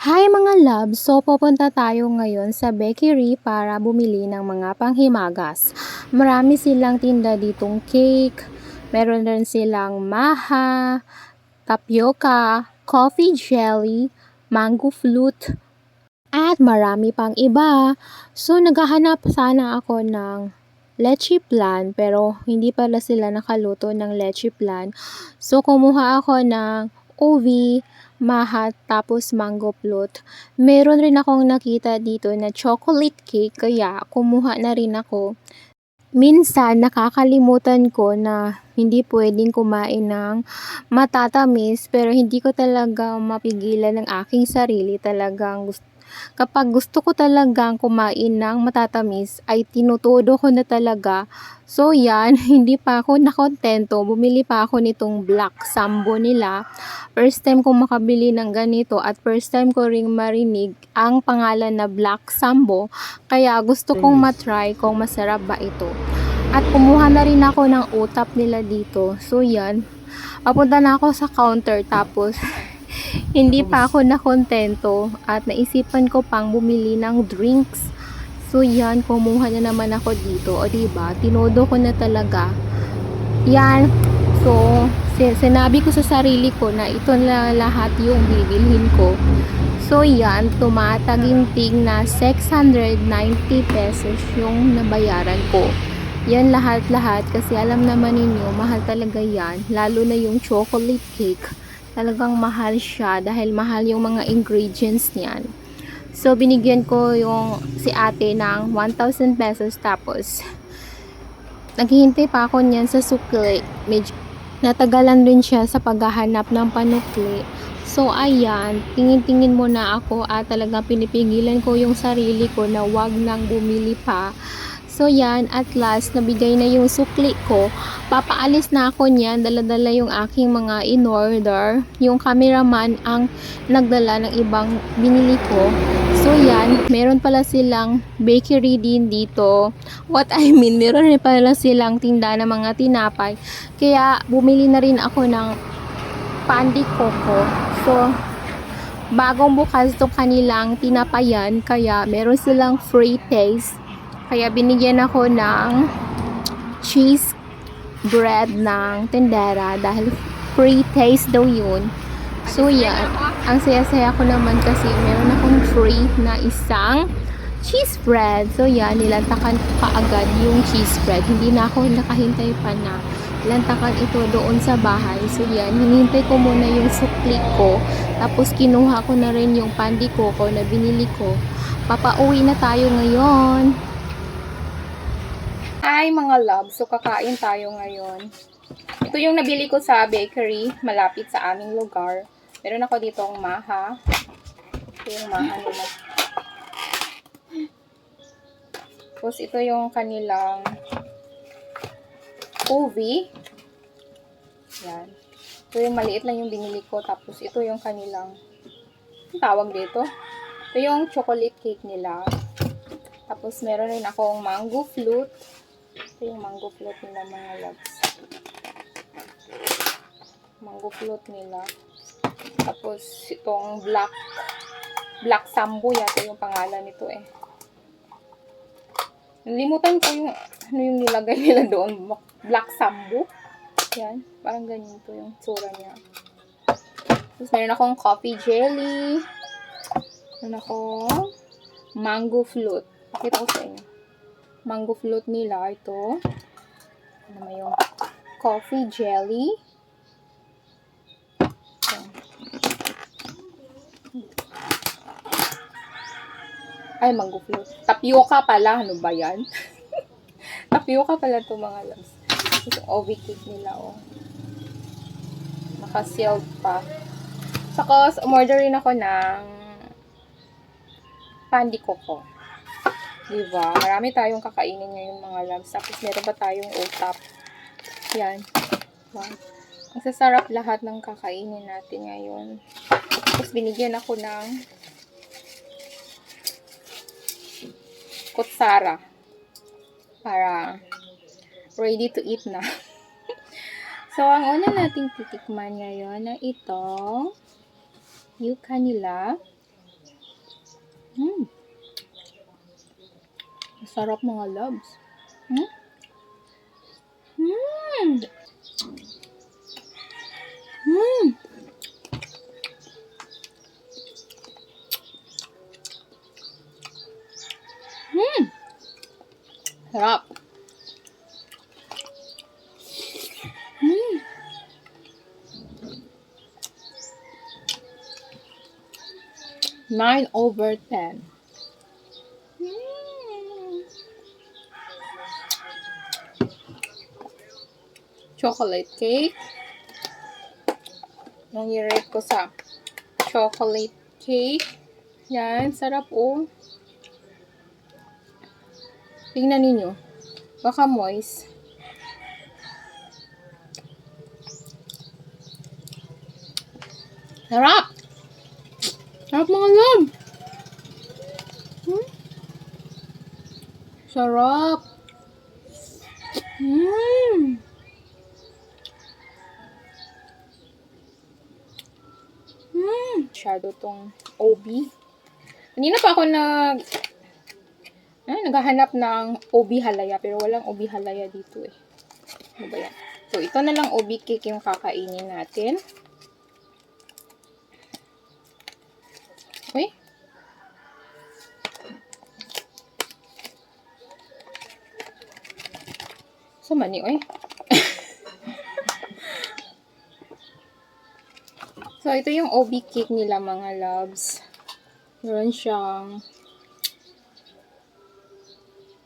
Hi mga loves! So pupunta tayo ngayon sa bakery para bumili ng mga panghimagas. Marami silang tinda ditong cake, meron rin silang maha, tapioca, coffee jelly, mango flute, at marami pang iba. So naghahanap sana ako ng leche plan pero hindi pala sila nakaluto ng leche plan. So kumuha ako ng ubi, mahat, tapos mango float. Meron rin akong nakita dito na chocolate cake, kaya kumuha na rin ako. Minsan, nakakalimutan ko na hindi pwedeng kumain ng matatamis, pero hindi ko talaga mapigilan ng aking sarili. Talagang gusto, kapag gusto ko talagang kumain ng matatamis, ay tinutudo ko na talaga. So yan, hindi pa ako nakontento. Bumili pa ako nitong black sambo nila. First time kong makabili ng ganito at first time ko ring marinig ang pangalan na Black Sambo. Kaya gusto kong matry kung masarap ba ito. At kumuha na rin ako ng utap nila dito. So yan, papunta na ako sa counter tapos hindi pa ako nakontento at naisipan ko pang bumili ng drinks. So yan, kumuha na naman ako dito. O diba, tinodo ko na talaga. Yan, so si- sinabi ko sa sarili ko na ito na lahat yung bibilhin ko. So yan, tumatagintig na 690 pesos yung nabayaran ko. Yan lahat-lahat kasi alam naman ninyo, mahal talaga yan. Lalo na yung chocolate cake. Talagang mahal siya dahil mahal yung mga ingredients niyan. So, binigyan ko yung si ate ng 1,000 pesos tapos naghihintay pa ako niyan sa sukli. Medyo natagalan rin siya sa paghahanap ng panukli. So, ayan, tingin-tingin muna ako at talagang pinipigilan ko yung sarili ko na wag nang bumili pa. So, yan, at last, nabigay na yung sukli ko. Papaalis na ako niyan, dala-dala yung aking mga in-order. Yung cameraman ang nagdala ng ibang binili ko. So, yan, meron pala silang bakery din dito. What I mean, meron pala silang tinda ng mga tinapay. Kaya, bumili na rin ako ng pandi coco. So, bagong bukas to kanilang tinapayan. Kaya, meron silang free taste. Kaya binigyan ako ng cheese bread ng tendera dahil free taste daw yun. So yan, ang saya-saya ko naman kasi meron akong free na isang cheese bread. So yan, nilantakan ko kaagad yung cheese bread. Hindi na ako nakahintay pa na lantakan ito doon sa bahay. So yan, hinintay ko muna yung sukli ko. Tapos kinuha ko na rin yung pandi coco na binili ko. Papauwi na tayo ngayon. Hi mga loves, so kakain tayo ngayon. Ito yung nabili ko sa bakery, malapit sa aming lugar. Meron ako dito ang maha. Ito yung maha nila. Tapos ito yung kanilang ubi. Yan. Ito yung maliit lang yung binili ko. Tapos ito yung kanilang ang tawag dito. Ito yung chocolate cake nila. Tapos meron rin akong mango flute. Ito yung mango float nila mga loves. Mango float nila. Tapos itong black black sambo yata yung pangalan nito eh. Nalimutan ko yung ano yung nilagay nila doon. Black sambo. Yan. Parang ganyan to yung tsura niya. Tapos meron akong coffee jelly. Meron akong mango float. Pakita ko sa inyo mango float nila. Ito. Ano naman yung coffee jelly. Ito. Ay, mango float. Tapioca pala. Ano ba yan? Tapioca pala to mga loves. Ito OV cake nila, oh. Naka-sealed pa. Saka, umorder rin ako ng pandi coco. Diba? Marami tayong kakainin ngayon mga loves. Tapos meron pa tayong utap. Yan. Diba? Ang sasarap lahat ng kakainin natin ngayon. Tapos binigyan ako ng kutsara. Para ready to eat na. so, ang una nating titikman ngayon ay ito. Yuka nila. Hmm. Masarap mga loves. Hmm? Hmm. Hmm. Hmm. Sarap. Hmm. Nine over ten. Chocolate cake. Yung i-rate ko sa chocolate cake. Yan, sarap oh. Tingnan ninyo. Baka moist. Sarap! Sarap mga love! Hmm? Sarap! Mmm! Mmm! Masyado tong OB. Kanina pa ako nag... Ay, naghahanap ng OB halaya, pero walang OB halaya dito eh. Ano ba yan? So, ito na lang OB cake yung kakainin natin. Uy. So, mani, uy. So, ito yung OB cake nila, mga loves. Meron siyang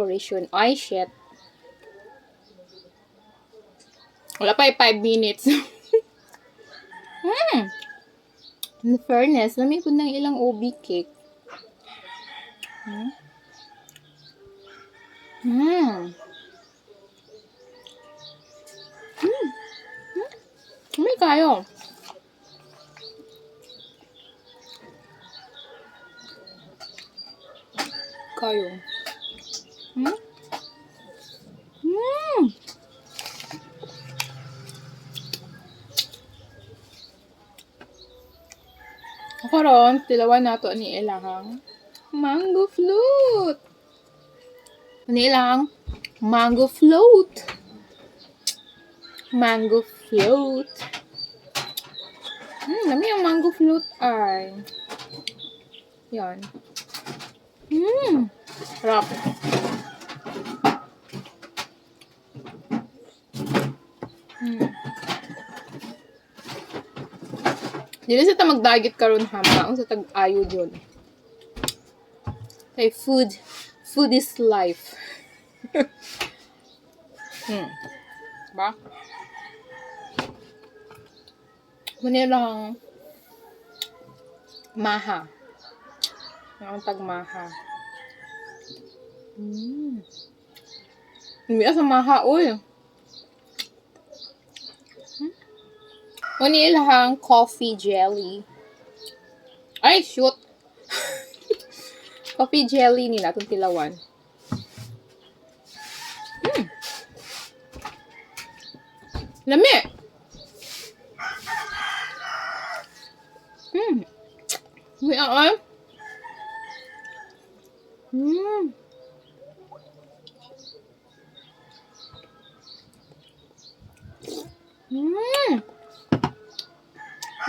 decoration. Ay, shit. Wala pa eh, 5 minutes. hmm. In fairness, lamig po ng ilang OB cake. Hmm. Hmm. Karon, tilawan nato ni ilahang mango float. Ni ilahang mango float. Mango float. Hmm, nami ang mango float ay. Yan. Hmm. Sarap. Dili sa ta mag-diet karon ha, maong sa tag-ayo yun. Kay food, food is life. hmm. Ba? Muna lang maha. Ang tagmaha. Hmm. Hindi sa maha, uy. Ilahang coffee jelly. Ay, shoot. coffee jelly ni natong tilawan. Hmm. Lami. Hmm. Ah, ah. Hmm. Hmm.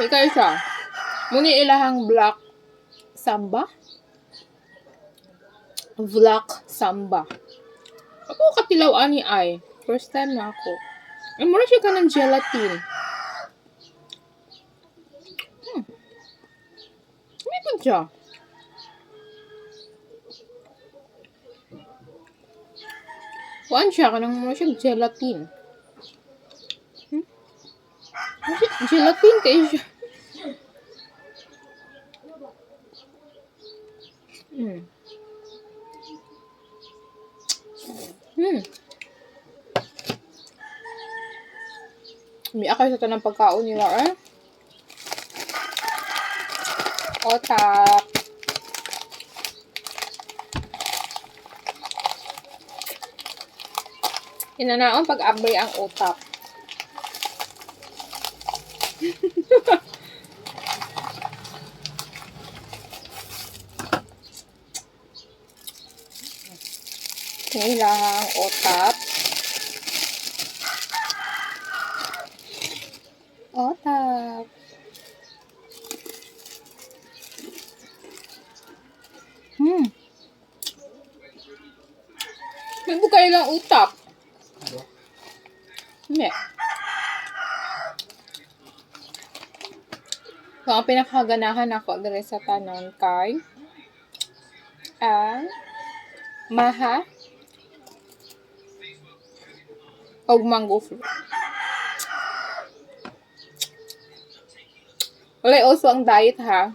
Ika isa. Muni ilahang black samba. Black samba. Ako katilaw ani ay. First time na ako. Ay, mura siya ka ng gelatin. Hmm. Ano ito siya? Kuan siya, kanang mura siya gelatin. Hmm? Ano? Gelatin kayo siya. Hmm. Hmm. Umiyak kayo sa tanang pagkaon nila, eh. Otak. Inanaon pag-abay ang utak. Kailangang otap. Otap. Hmm. May bukay lang utap. Hindi. So, ang pinakaganahan ako dere sa tanan kay ang maha og mango fruit. Wala also ang diet ha.